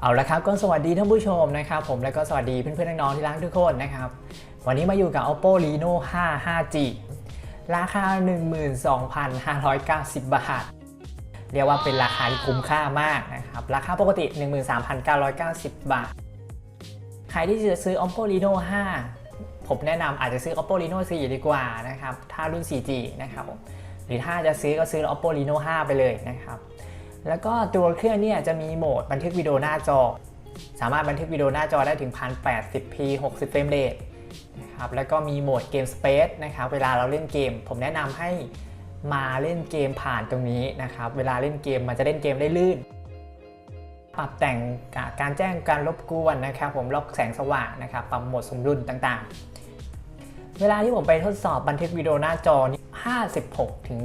เอาละครับก็สวัสดีท่านผู้ชมนะครับผมและก็สวัสดีเพื่อนๆน้องๆที่รักทุกคนนะครับ วันนี้มาอยู่กับ oppo reno 5 5g ราคา 12,590 บาท เรียกว่าเป็นราคาที่คุ้มค่ามากนะครับ ราคาปกติ 13,990 บาท ใครที่จะซื้อ oppo reno 5 ผมแนะนำอาจจะซื้อ oppo reno 4 ดีกว่านะครับ ถ้ารุ่น 4g นะครับหรือถ้าจะซื้อก็ซื้อ oppo reno 5 ไปเลยนะครับ แล้วก็ตัวเครื่องเนี่ยจะมีโหมดบันทึกวิดีโอหน้าจอ สามารถบันทึกวิดีโอหน้าจอได้ถึง 1080p 60 เฟรมเรทนะครับแล้วก็มีโหมดเกม Space นะครับเวลาเราเล่นเกม ผมแนะนำให้มาเล่นเกมผ่านตรงนี้นะครับเวลาเล่นเกมมันจะเล่นเกมได้ลื่น ปรับแต่งการแจ้งการรบกวนนะครับผมล็อกแสงสว่างนะครับปรับโหมดสมดุลต่างๆ เวลาที่ผมไปทดสอบบันทึกวิดีโอหน้าจอนี่56ถึง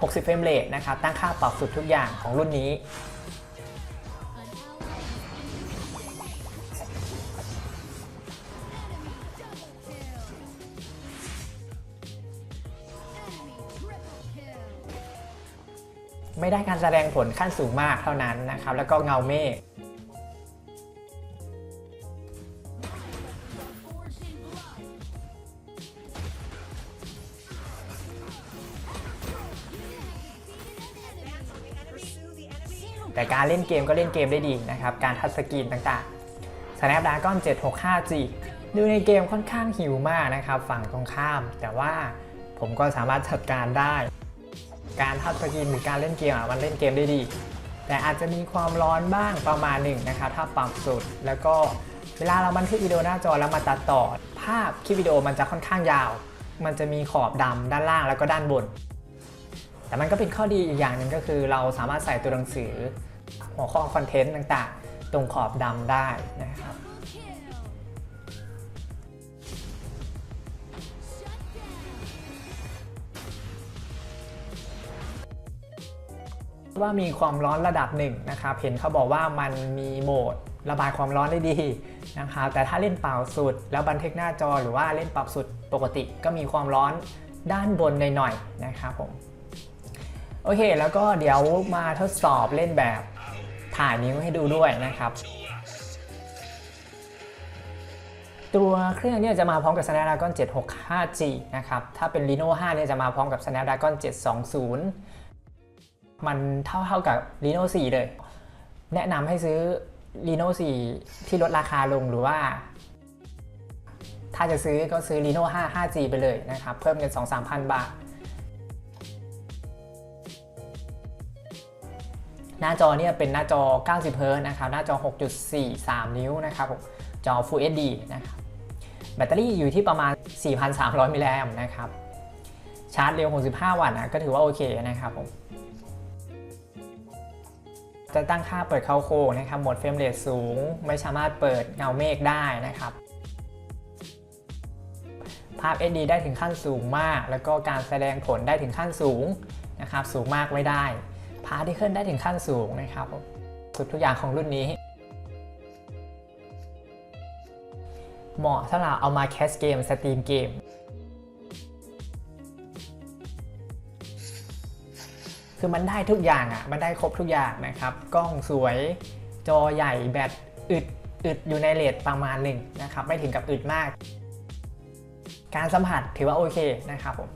60 เฟรมเรทนะครับตั้งค่าปรับสุดทุกอย่างของรุ่นนี้ ไม่ได้การแสดงผลขั้นสูงมากเท่านั้นนะครับ แล้วก็เงาเมฆ แต่การเล่นเกมก็เล่นเกมได้ดีนะครับ การทัชสกรีนต่างๆ Snapdragon 765G ดูในเกมค่อนข้างหิวมากนะครับ ฝั่งตรงข้าม แต่ว่าผมก็สามารถจัดการได้ การทัชสกรีนหรือการเล่นเกมอะมันเล่นเกมได้ดี แต่อาจจะมีความร้อนบ้างประมาณหนึ่งนะครับถ้าปรับสุดแล้วก็เวลาเราบันทึกวิดีโอหน้าจอแล้วมาตัดต่อ ภาพคลิปวิดีโอมันจะค่อนข้างยาว มันจะมีขอบดำด้านล่างแล้วก็ด้านบน แต่มันก็เป็นข้อดีอีกอย่างหนึ่งก็คือ เราสามารถใส่ตัวหนังสือ หัวข้อคอนเทนต์ต่างๆ ตรงขอบดำได้นะครับว่ามีความร้อนระดับหนึ่งนะครับ เห็นเขาบอกว่ามันมีโหมดระบายความร้อนได้ดีนะครับแต่ถ้าเล่นเป่าสุด แล้วบันทึกหน้าจอหรือว่าเล่นปรับสุดปกติ ก็มีความร้อนด้านบนหน่อยๆนะครับผม โอเค แล้วก็เดี๋ยวมาทดสอบเล่นแบบถ่ายนิ้วให้ดูด้วยนะครับ ตัวเครื่องเนี่ยจะมาพร้อมกับ Snapdragon 765G นะครับ ถ้าเป็น Reno 5 เนี่ยจะมาพร้อมกับ Snapdragon 720 มันเท่าเท่ากับ Reno 4 เลย แนะนำให้ซื้อ Reno 4 ที่ลดราคาลงหรือว่า ถ้าจะซื้อก็ซื้อ Reno 5 5G ไปเลยนะครับ เพิ่มเงิน 2-3,000 บาท น้าจอเนี่ยเป็นหน้าจอ 90เฮิร์ตนะครับ หน้าจอ 6.43 นิ้วนะครับผมจอ Full HD นะครับแบตเตอรี่อยู่ที่ประมาณ 4,300 มิลลิแอมป์นะครับ ชาร์จเร็ว 65 วัตต์นะก็ถือว่าโอเคนะครับผมจะตั้งค่าเปิดเข้าโค้งนะครับโหมดเฟรมเรทสูง ไม่สามารถเปิดเงาเมฆได้นะครับ ภาพ SD ได้ถึงขั้นสูงมาก แล้วก็การแสดงผลได้ถึงขั้นสูงนะครับ สูงมากไม่ได้ พาร์ติเคิลได้ถึงขั้นสูงนะครับสุดทุกอย่างของรุ่นนี้ เหมาะสำหรับเอามาแคสเกม สตรีมเกม คือมันได้ทุกอย่างอะ่ะ มันได้ครบทุกอย่างนะครับ กล้องสวย จอใหญ่แบตอึดอึดอยู่ในเลทประมาณหนึ่งนะครับ ไม่ถึงกับอึดมาก การสัมผัสถือว่าโอเคนะครับผม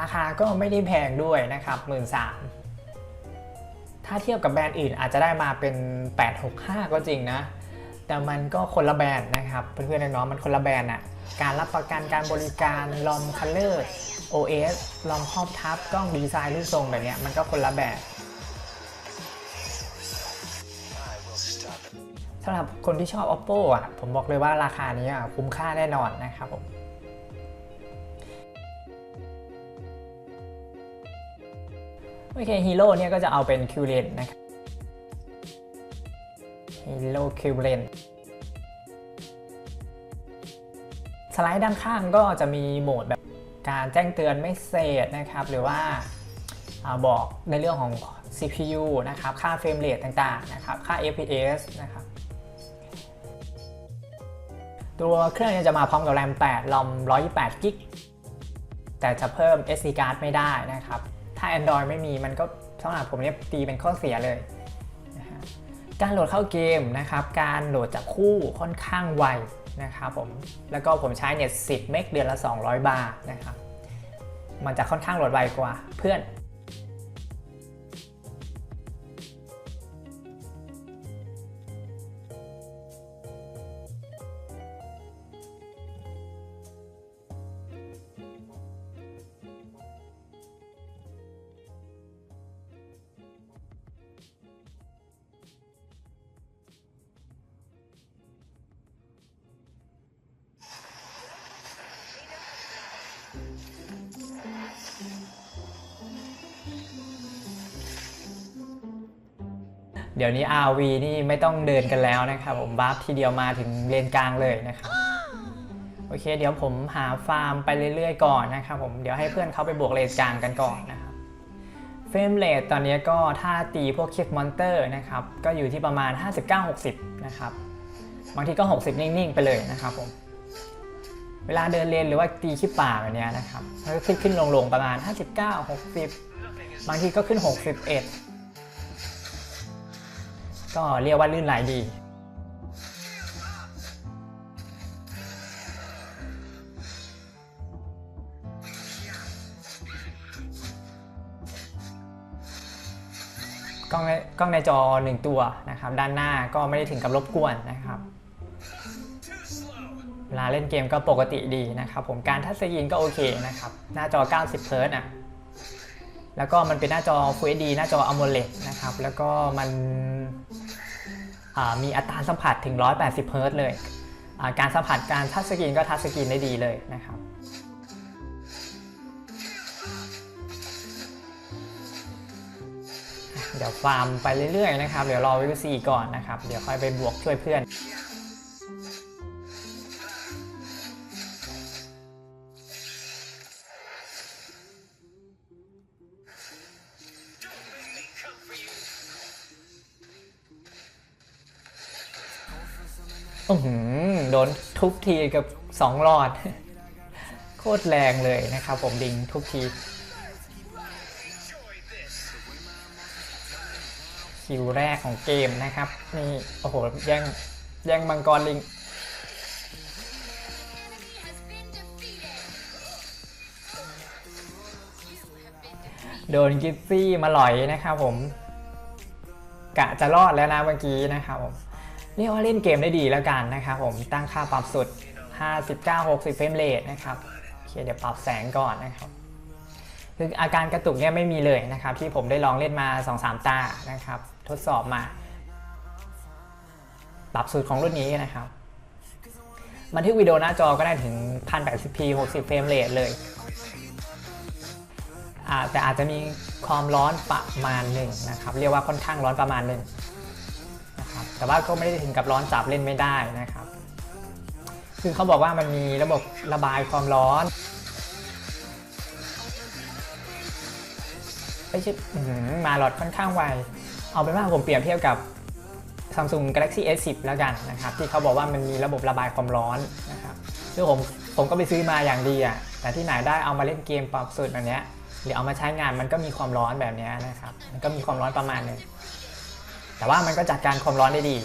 ราคาก็ไม่ได้แพงด้วยนะครับหมื่นสาม ถ้าเทียบกับแบรนด์อื่นอาจจะได้มาเป็น 865 ก็จริงนะ แต่มันก็คนละแบรนด์นะครับ เพื่อนๆน้องๆมันคนละแบรนด์อะการรับประกันการบริการลอมคัลเลอร์ OS ลอมครอบทับกล้องดีไซน์รูปทรงแบบเนี้ยมันก็คนละแบบสำหรับคนที่ชอบ oppo อะผมบอกเลยว่าราคานี้อะคุ้มค่าแน่นอนนะครับผม โอเคฮีโร่เนี่ยก็จะเอาเป็นคิวเลนนะครับฮีโร่คิวเลนสไลด์ด้านข้างก็จะมีโหมดแบบการแจ้งเตือนไม่เสร็จนะครับ หรือว่าอาบอกในเรื่องของ CPU นะครับ ค่าเฟรมเรทต่างๆนะครับ ค่า FPS นะครับ ตัวเครื่องจะมาพร้อมกับแรม8รอม128กิก แต่จะเพิ่ม SD card ไม่ได้นะครับ ถ้า Android ไม่มีมันก็สำหรับผมเนี่ยตีเป็นข้อเสียเลยนะฮะการโหลดเข้าเกมนะครับ การโหลดจากคู่ค่อนข้างไวนะครับผม แล้วก็ผมใช้เนี่ย10 เมกเดือนละ 200 บาทนะครับ มันจะค่อนข้างโหลดไวกว่าเพื่อน เดี๋ยวนี้ RV นี่ไม่ต้องเดินกันแล้วนะครับ ผมบัฟทีเดียวมาถึงเลนกลางเลยนะครับโอเค เดี๋ยวผมหาฟาร์มไปเรื่อยๆก่อนนะครับผมเดี๋ยวให้เพื่อนเขาไปบวกเลนกลางกันก่อนนะครับเฟรมเรทตอนนี้ก็ถ้าตีพวกคิกมอนเตอร์นะครับก็อยู่ที่ประมาณ 59-60 นะครับบางทีก็ 60 นิ่ง ๆ ไปเลยนะครับผมเวลาเดินเลนหรือว่าตีขี้ป่าแบบนี้นะครับมันก็ขึ้นขึ้นลงลงๆประมาณ 59 60 บางทีก็ขึ้น 61 ก็เรียกว่าลื่นไหลดี กล้องในกล้องในจอ1ตัวนะครับ ด้านหน้าก็ไม่ได้ถึงกับรบกวนนะครับเวลาเล่นเกมก็ปกติดีนะครับ ผมการทัชสกรีนก็โอเคนะครับ หน้าจอ 90เฮิร์ตซ์อะ แล้วก็มันเป็นหน้าจอ Full HD หน้าจอ AMOLED นะครับ แล้วก็มันมีอัตราสัมผัสถึง 180เฮิรต์เลย การสัมผัสการทัชสกรีนก็ทัชสกรีนได้ดีเลยนะครับ เดี๋ยวฟาร์มไปเรื่อยๆนะครับ เดี๋ยวรอวิวซีก่อนนะครับ เดี๋ยวค่อยไปบวกช่วยเพื่อน ทุบทีกับ2หลอด โคตรแรงเลยนะครับผมดิงทุบทีคิวแรกของเกมนะครับนี่โอ้โหแย่งแย่งมังกรลิงโดนกิฟซี่มาหลอยนะครับผม กะจะรอดแล้วนะเมื่อกี้นะครับผม เรียกว่าเล่นเกมได้ดีแล้วกันนะครับผมตั้งค่าปรับสุด 59-60 เฟรมเรทนะครับโอเคเดี๋ยวปรับแสงก่อนนะครับคืออาการกระตุกเนี่ยไม่มีเลยนะครับ ที่ผมได้ลองเล่นมา 2-3 ตานะครับ ทดสอบมา ปรับสุดของรุ่นนี้นะครับบันทึกวิดีโอหน้าจอก็ได้ถึง 1080p 60 เฟรมเรทเลยอ่าแต่อาจจะมีความร้อนประมาณหนึ่งนะครับ เรียกว่าค่อนข้างร้อนประมาณหนึ่ง แต่ว่าก็ไม่ได้ถึงกับร้อนจับเล่นไม่ได้นะครับคือเขาบอกว่ามันมีระบบระบายความร้อนไม่ใช่อื้อหือมาหลอดค่อนข้างไว เอาเป็นว่าผมเปรียบเทียบกับ Samsung Galaxy S10 แล้วกันนะครับ ที่เขาบอกว่ามันมีระบบระบายความร้อนนะครับซึ่งผมผมก็ไปซื้อมาอย่างดีอะแต่ที่ไหนได้เอามาเล่นเกมปรับสุดแบบเนี้ยหรือเอามาใช้งานมันก็มีความร้อนแบบเนี้ยนะครับ มันก็มีความร้อนประมาณหนึง แต่ว่ามันก็จัดการความร้อนได้ดี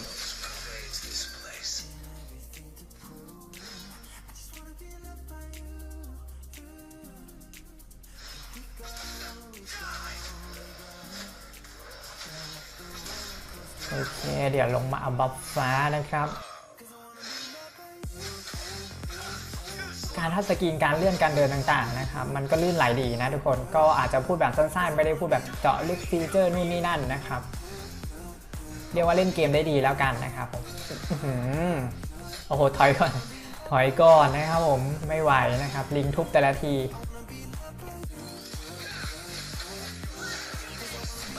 โอเค เดี๋ยวลงมาอบัฟฟ้านะครับ การทัชสกรีนการเลื่อนการเดินต่างๆนะครับ มันก็ลื่นไหลดีนะทุกคน ก็อาจจะพูดแบบสั้นๆ ไม่ได้พูดแบบเจาะลึกฟีเจอร์นู่นนี่นั่นนะครับ เรียกว่าเล่นเกมได้ดีแล้วกันนะครับผมอือหือโอ้โหถอยก่อนถอยก่อนนะครับผมไม่ไหวนะครับ ลิงทุบแต่ละที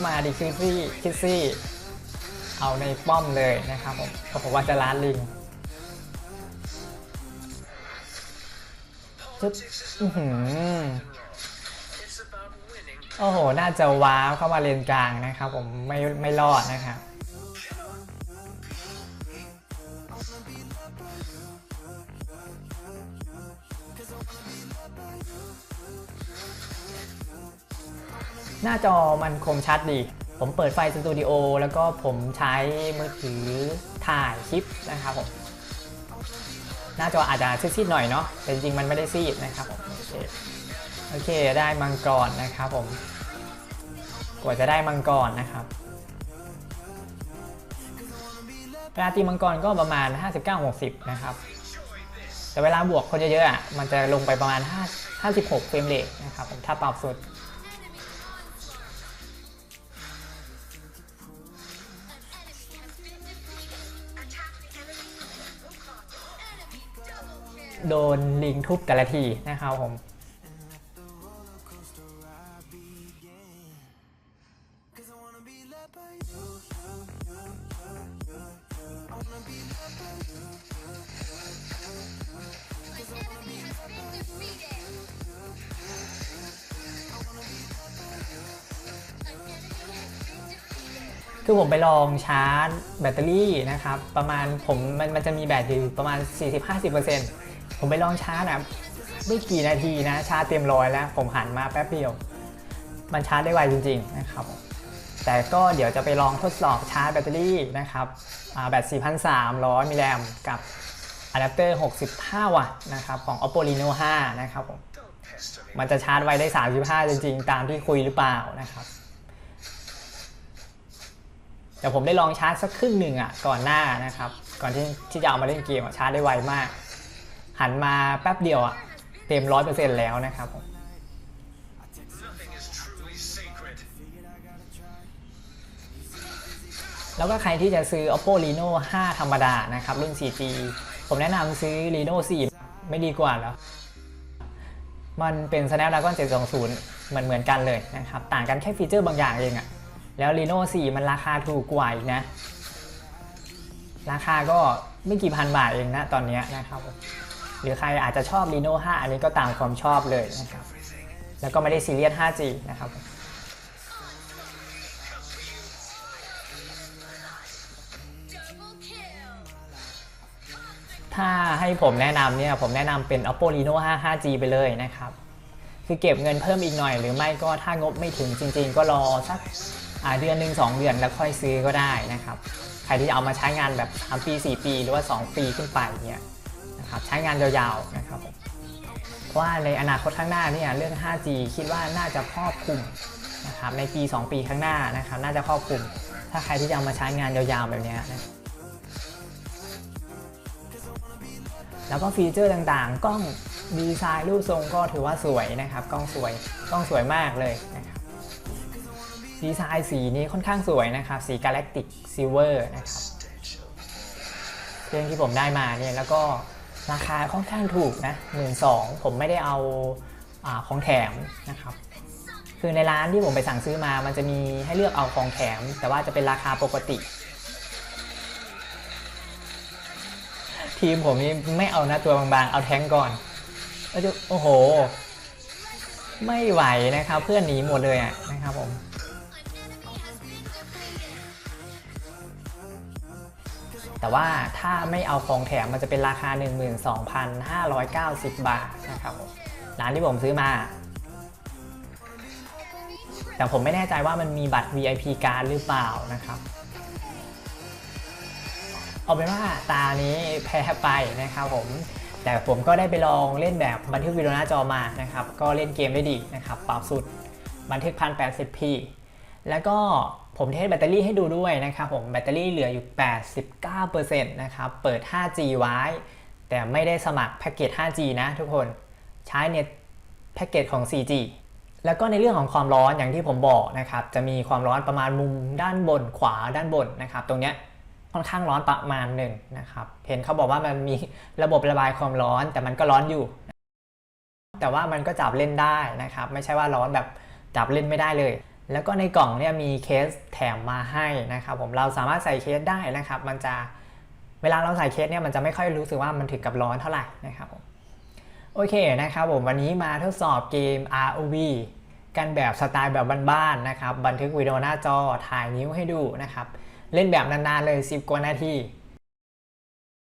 มาดิคิซี่คิซี่ เอาในป้อมเลยนะครับผมก็ผมว่าจะล้านลิงจึ๊บอื้อหือโอ้โห น่าจะว้าวเข้ามาเลนกลางนะครับผมไม่ไม่รอดนะครับ หน้าจอมันคมชัดดี ผมเปิดไฟสตูดิโอแล้วก็ผมใช้มือถือถ่ายคลิปนะครับผม หน้าจออาจจะซีดๆหน่อยเนาะ แต่จริงๆมันไม่ได้ซีดนะครับผมโอเคโอเค ได้มังกรนะครับผม กว่าจะได้มังกรนะครับเวลาตีมังกรก็ประมาณ 59-60 นะครับ แต่เวลาบวกคนเยอะๆอะ มันจะลงไปประมาณ 5 56 เฟรมเรทนะครับผม ถ้าปรับสุด โดนลิงทุบแต่ละทีนะครับผมคือผมไปลองชาร์จแบตเตอรี่นะครับ ประมาณผมมันมันจะมีแบตอยู่ประมาณ 40-50% ผมไปลองชาร์จอะไม่กี่นาทีนะ ชาร์จเต็มร้อยแล้ว ผมหันมาแป๊บเดียว มันชาร์จได้ไวจริง ๆ นะครับ แต่ก็เดี๋ยวจะไปลองทดสอบชาร์จแบตเตอรี่นะครับอ่าแบต 4,300 มิลลิแอมกับอะแดปเตอร์ 65 วัตต์นะครับของ Oppo Reno 5 นะครับผมมันจะชาร์จไวได้ 35 จริง ๆ ตามที่คุยหรือเปล่านะครับแต่ผมได้ลองชาร์จสักครึ่งหนึ่งอะก่อนหน้านะครับ ก่อนที่ที่จะเอามาเล่นเกมชาร์จได้ไวมาก หันมาแป๊บเดียวอะเต็มร้อยเปอร์เซ็นต์แล้วนะครับผมแล้วก็ใครที่จะซื้อ oppo reno 5 ธรรมดานะครับ รุ่น 4G ผมแนะนำซื้อ reno 4 ไม่ดีกว่าแล้วมันเป็น snapdragon 720เหมือนเหมือนกันเลยนะครับ ต่างกันแค่ฟีเจอร์บางอย่างเองอะแล้ว reno 4 มันราคาถูกกว่าอีกนะ ราคาก็ไม่กี่พันบาทเองนะตอนนี้นะครับ หรือใครอาจจะชอบ reno 5 อันนี้ก็ตามความชอบเลยนะครับ แล้วก็ไม่ได้ซีเรียส 5G นะครับถ้าให้ผมแนะนำเนี่ยผมแนะนำเป็น oppo reno 5 5g ไปเลยนะครับ คือเก็บเงินเพิ่มอีกหน่อย หรือไม่ก็ถ้างบไม่ถึงจริงๆ ก็รอสักเดือนหนึ่งสองเดือนแล้วค่อยซื้อก็ได้นะครับ ใครที่เอามาใช้งานแบบ 3 ปี 4 ปี หรือว่า 2 ปีขึ้นไปเนี่ย นะครับใช้งานยาวๆนะครับเพราะว่าในอนาคตข้างหน้าเนี่ยเรื่อง 5G คิดว่าน่าจะครอบคลุมนะครับในปี 2 ปีข้างหน้านะครับน่าจะครอบคลุม ถ้าใครที่จะเอามาใช้งานยาวๆแบบนี้นะแล้วก็ฟีเจอร์ต่างๆ กล้องดีไซน์รูปทรงก็ถือว่าสวยนะครับ กล้องสวยกล้องสวยมากเลยนะครับดีไซน์สีนี้ค่อนข้างสวยนะครับ สี Galactic Silver นะครับเครื่องที่ผมได้มาเนี่ยแล้วก็ ราคาค่อนข้างถูกนะหมื่นสองผมไม่ได้เอาอของแถมนะครับ คือในร้านที่ผมไปสั่งซื้อมา มันจะมีให้เลือกเอาของแถม แต่ว่าจะเป็นราคาปกติ ทีมผมนี่ไม่เอานะตัวบางๆ เอาแท้งก่อนแล้วจะโอ้โห ไม่ไหวนะครับ เพื่อนหนีหมดเลยอะนะครับผม แต่ว่าถ้าไม่เอาของแถมมันจะเป็นราคา 12,590 บาทนะครับร้านที่ผมซื้อมา แต่ผมไม่แน่ใจว่ามันมีบัตร VIP การ์ดหรือเปล่านะครับ เอาเป็นว่าตานี้แพ้ไปนะครับผมแต่ผมก็ได้ไปลองเล่นแบบบันทึกวิดีโอหน้าจอมานะครับ ก็เล่นเกมได้ดีนะครับ ปรับสุดบันทึก 1080p แล้วก็ผมเทสแบตเตอรี่ให้ดูด้วยนะครับผมแบตเตอรี่เหลืออยู่ 89%นะครับ เปิด 5G ไว้ แต่ไม่ได้สมัครแพ็กเกจ 5G นะทุกคน ใช้เน็ตแพ็กเกจของ 4G แล้วก็ในเรื่องของความร้อนอย่างที่ผมบอกนะครับ จะมีความร้อนประมาณมุมด้านบนขวาด้านบนนะครับ ตรงเนี้ยค่อนข้างร้อนประมาณหนึ่งนะครับ เห็นเขาบอกว่ามันมีระบบระบายความร้อนแต่มันก็ร้อนอยู่ แต่ว่ามันก็จับเล่นได้นะครับ ไม่ใช่ว่าร้อนแบบจับเล่นไม่ได้เลย แล้วก็ในกล่องเนี่ยมีเคสแถมมาให้นะครับผมเราสามารถใส่เคสได้นะครับ มันจะเวลาเราใส่เคสเนี่ยมันจะไม่ค่อยรู้สึกว่ามันถึงกับร้อนเท่าไหร่นะครับผมโอเคนะครับผมวันนี้มาทดสอบเกม ROV กันแบบสไตล์แบบบ้านๆนะครับ บันทึกวิดีโอหน้าจอถ่ายนิ้วให้ดูนะครับ เล่นแบบนานๆเลย 10 กว่านาที